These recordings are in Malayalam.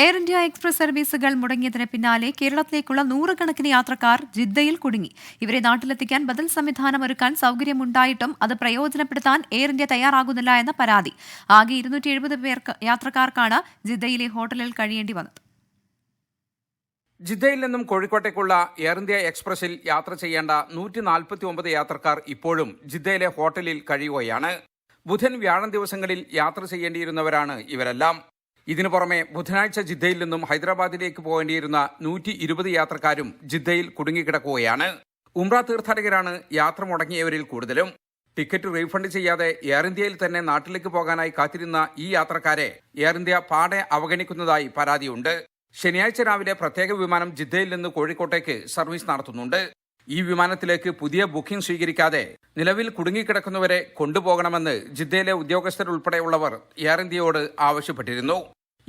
എയർ ഇന്ത്യ എക്സ്പ്രസ് സർവീസുകൾ മുടങ്ങിയതിന് പിന്നാലെ കേരളത്തിലേക്കുള്ള നൂറുകണക്കിന് യാത്രക്കാർ ജിദ്ദയിൽ കുടുങ്ങി. ഇവരെ നാട്ടിലെത്തിക്കാൻ ബദൽ സംവിധാനം ഒരുക്കാൻ സൗകര്യമുണ്ടായിട്ടും അത് പ്രയോജനപ്പെടുത്താൻ എയർ ഇന്ത്യ തയ്യാറാകുന്നില്ല എന്ന പരാതി. ആകെ ഇരുന്നൂറ്റി എഴുപത് പേർക്ക് യാത്രക്കാർക്കാണ് ജിദ്ദയിലെ ഹോട്ടലിൽ കഴിയേണ്ടി വന്നത്. ജിദ്ദയിൽ നിന്നും കോഴിക്കോട്ടേക്കുള്ള എയർ ഇന്ത്യ എക്സ്പ്രസിൽ യാത്ര ചെയ്യേണ്ട നൂറ്റി നാൽപ്പത്തി ഒമ്പത് യാത്രക്കാർ ഇപ്പോഴും ജിദ്ദയിലെ ഹോട്ടലിൽ കഴിയുകയാണ്. ബുധൻ വ്യാഴം ദിവസങ്ങളിൽ യാത്ര ചെയ്യേണ്ടിയിരുന്നവരാണ് ഇവരെല്ലാം. ഇതിനു പുറമെ ബുധനാഴ്ച ജിദ്ദയിൽ നിന്നും ഹൈദരാബാദിലേക്ക് പോകേണ്ടിയിരുന്ന നൂറ്റി ഇരുപത് യാത്രക്കാരും ജിദ്ദയിൽ കുടുങ്ങിക്കിടക്കുകയാണ്. ഉംറ തീർത്ഥാടകരാണ് യാത്ര മുടങ്ങിയവരിൽ കൂടുതലും. ടിക്കറ്റ് റീഫണ്ട് ചെയ്യാതെ എയർ ഇന്ത്യയിൽ തന്നെ നാട്ടിലേക്ക് പോകാനായി കാത്തിരുന്ന ഈ യാത്രക്കാരെ എയർ ഇന്ത്യ പാടെ അവഗണിക്കുന്നതായി പരാതിയുണ്ട്. ശനിയാഴ്ച രാവിലെ പ്രത്യേക വിമാനം ജിദ്ദയിൽ നിന്ന് കോഴിക്കോട്ടേക്ക് സർവീസ് നടത്തുന്നുണ്ട്. ഈ വിമാനത്തിലേക്ക് പുതിയ ബുക്കിംഗ് സ്വീകരിക്കാതെ നിലവിൽ കുടുങ്ങിക്കിടക്കുന്നവരെ കൊണ്ടുപോകണമെന്ന് ജിദ്ദയിലെ ഉദ്യോഗസ്ഥരുൾപ്പെടെയുള്ളവർ എയർ ഇന്ത്യയോട് ആവശ്യപ്പെട്ടിരുന്നു.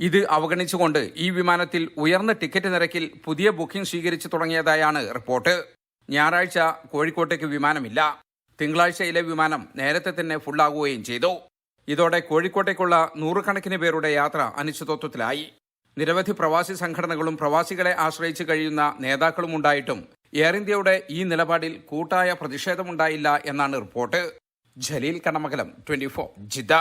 ഇത് അവഗണിച്ചുകൊണ്ട് ഈ വിമാനത്തിൽ ഉയർന്ന ടിക്കറ്റ് നിരക്കിൽ പുതിയ ബുക്കിംഗ് സ്വീകരിച്ചു തുടങ്ങിയതായാണ് റിപ്പോർട്ട്. ഞായറാഴ്ച കോഴിക്കോട്ടേക്ക് വിമാനമില്ല. തിങ്കളാഴ്ചയിലെ വിമാനം നേരത്തെ തന്നെ ഫുള്ളാകുകയും ചെയ്തു. ഇതോടെ കോഴിക്കോട്ടേക്കുള്ള നൂറുകണക്കിന് പേരുടെ യാത്ര അനിശ്ചിതത്വത്തിലായി. നിരവധി പ്രവാസി സംഘടനകളും പ്രവാസികളെ ആശ്രയിച്ച് കഴിയുന്ന നേതാക്കളും ഉണ്ടായിട്ടും എയർ ഇന്ത്യയുടെ ഈ നിലപാടിൽ കൂട്ടായ പ്രതിഷേധമുണ്ടായില്ല എന്നാണ് report. Jaleel Kanamakalam twenty four Jeddah.